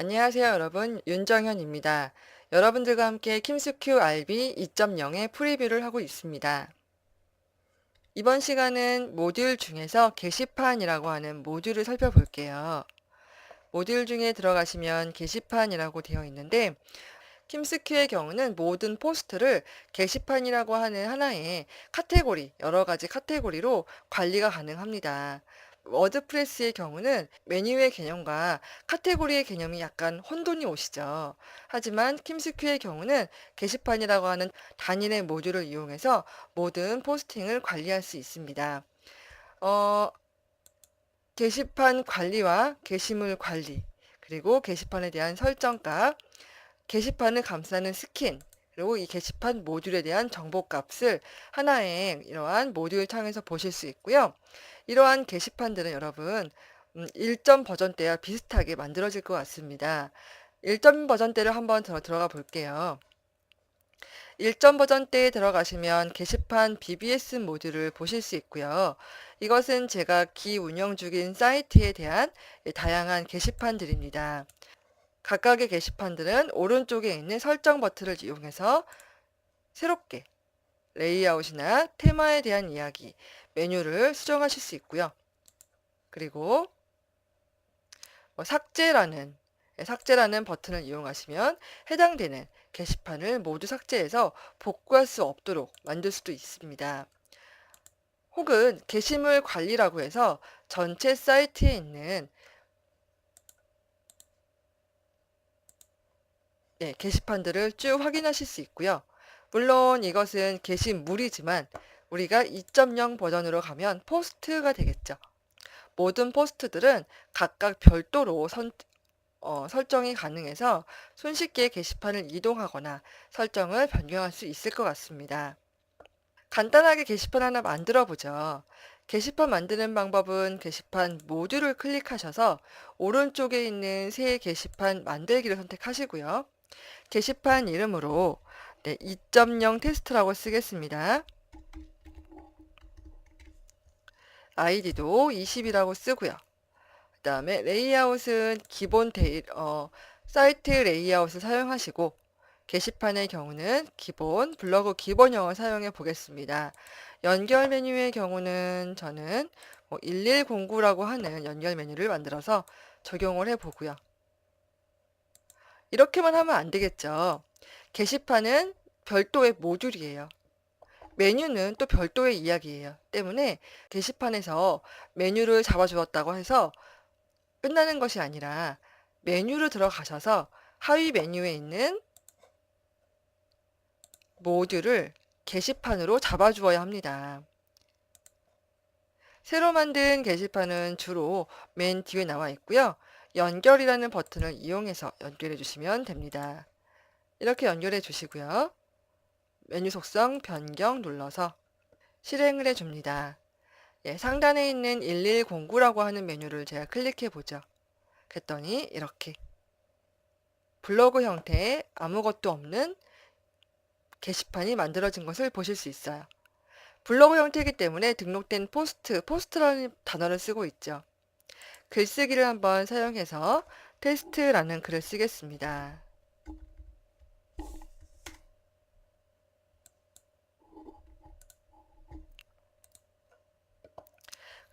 안녕하세요, 여러분. 윤정현입니다. 여러분들과 함께 킴스큐 RB 2.0의 프리뷰를 하고 있습니다. 이번 시간은 모듈 중에서 게시판이라고 하는 모듈을 살펴볼게요. 모듈 중에 들어가시면 게시판이라고 되어 있는데 킴스큐의 경우는 모든 포스트를 게시판이라고 하는 하나의 카테고리, 여러 가지 카테고리로 관리가 가능합니다. 워드프레스의 경우는 메뉴의 개념과 카테고리의 개념이 약간 혼돈이 오시죠. 하지만 킴스큐의 경우는 게시판이라고 하는 단일의 모듈을 이용해서 모든 포스팅을 관리할 수 있습니다. 어, 게시판 관리와 게시물 관리, 그리고 게시판에 대한 설정값, 게시판을 감싸는 스킨, 그리고 이 게시판 모듈에 대한 정보 값을 하나의 이러한 모듈 창에서 보실 수 있고요. 이러한 게시판들은 여러분 1점 버전대와 비슷하게 만들어질 것 같습니다. 1점 버전대를 한번 들어, 들어가 볼게요. 1점 버전대에 들어가시면 게시판 BBS 모듈을 보실 수 있고요. 이것은 제가 기 운영 중인 사이트에 대한 다양한 게시판들입니다. 각각의 게시판들은 오른쪽에 있는 설정 버튼을 이용해서 새롭게 레이아웃이나 테마에 대한 이야기, 메뉴를 수정하실 수 있고요. 그리고 뭐 삭제라는 예, 삭제라는 버튼을 이용하시면 해당되는 게시판을 모두 삭제해서 복구할 수 없도록 만들 수도 있습니다. 혹은 게시물 관리라고 해서 전체 사이트에 있는 네, 게시판들을 쭉 확인하실 수 있고요. 물론 이것은 게시물이지만 우리가 2.0 버전으로 가면 포스트가 되겠죠. 모든 포스트들은 각각 별도로 선, 어, 설정이 가능해서 손쉽게 게시판을 이동하거나 설정을 변경할 수 있을 것 같습니다. 간단하게 게시판 하나 만들어 보죠. 게시판 만드는 방법은 게시판 모듈을 클릭하셔서 오른쪽에 있는 새 게시판 만들기를 선택하시고요. 게시판 이름으로 네, 2.0 테스트라고 쓰겠습니다. 아이디도 20이라고 쓰고요. 그 다음에 레이아웃은 기본 데이, 어, 사이트 레이아웃을 사용하시고 게시판의 경우는 기본 블로그 기본형을 사용해 보겠습니다. 연결 메뉴의 경우는 저는 뭐 1109라고 하는 연결 메뉴를 만들어서 적용을 해 보고요. 이렇게만 하면 안 되겠죠. 게시판은 별도의 모듈이에요. 메뉴는 또 별도의 이야기예요. 때문에 게시판에서 메뉴를 잡아주었다고 해서 끝나는 것이 아니라 메뉴로 들어가셔서 하위 메뉴에 있는 모듈을 게시판으로 잡아주어야 합니다. 새로 만든 게시판은 주로 맨 뒤에 나와 있고요. 연결이라는 버튼을 이용해서 연결해 주시면 됩니다. 이렇게 연결해 주시고요. 메뉴 속성 변경 눌러서 실행을 해 줍니다. 예, 상단에 있는 1109라고 하는 메뉴를 제가 클릭해 보죠. 그랬더니 이렇게 블로그 형태의 아무것도 없는 게시판이 만들어진 것을 보실 수 있어요. 블로그 형태이기 때문에 등록된 포스트, 포스트라는 단어를 쓰고 있죠. 글쓰기를 한번 사용해서 테스트라는 글을 쓰겠습니다.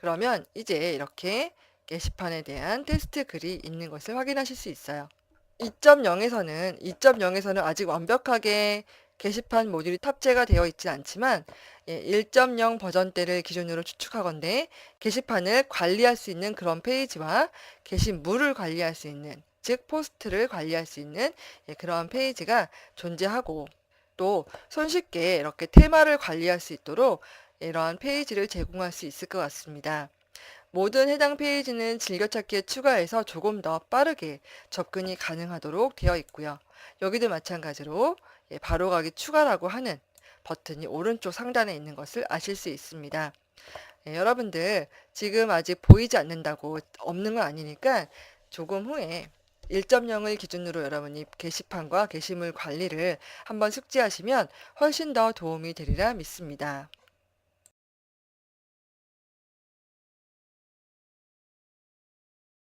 그러면 이제 이렇게 게시판에 대한 테스트 글이 있는 것을 확인하실 수 있어요. 2.0에서는 2.0에서는 아직 완벽하게 게시판 모듈이 탑재가 되어 있지 않지만 1.0 예, 버전대를 기준으로 추측하건대 게시판을 관리할 수 있는 그런 페이지와 게시물을 관리할 수 있는 즉 포스트를 관리할 수 있는 예, 그런 페이지가 존재하고 또 손쉽게 이렇게 테마를 관리할 수 있도록 이러한 페이지를 제공할 수 있을 것 같습니다. 모든 해당 페이지는 즐겨찾기에 추가해서 조금 더 빠르게 접근이 가능하도록 되어 있고요. 여기도 마찬가지로 예, 바로가기 추가라고 하는 버튼이 오른쪽 상단에 있는 것을 아실 수 있습니다. 예, 여러분들 지금 아직 보이지 않는다고 없는 건 아니니까 조금 후에 1.0을 기준으로 여러분이 게시판과 게시물 관리를 한번 숙지하시면 훨씬 더 도움이 되리라 믿습니다.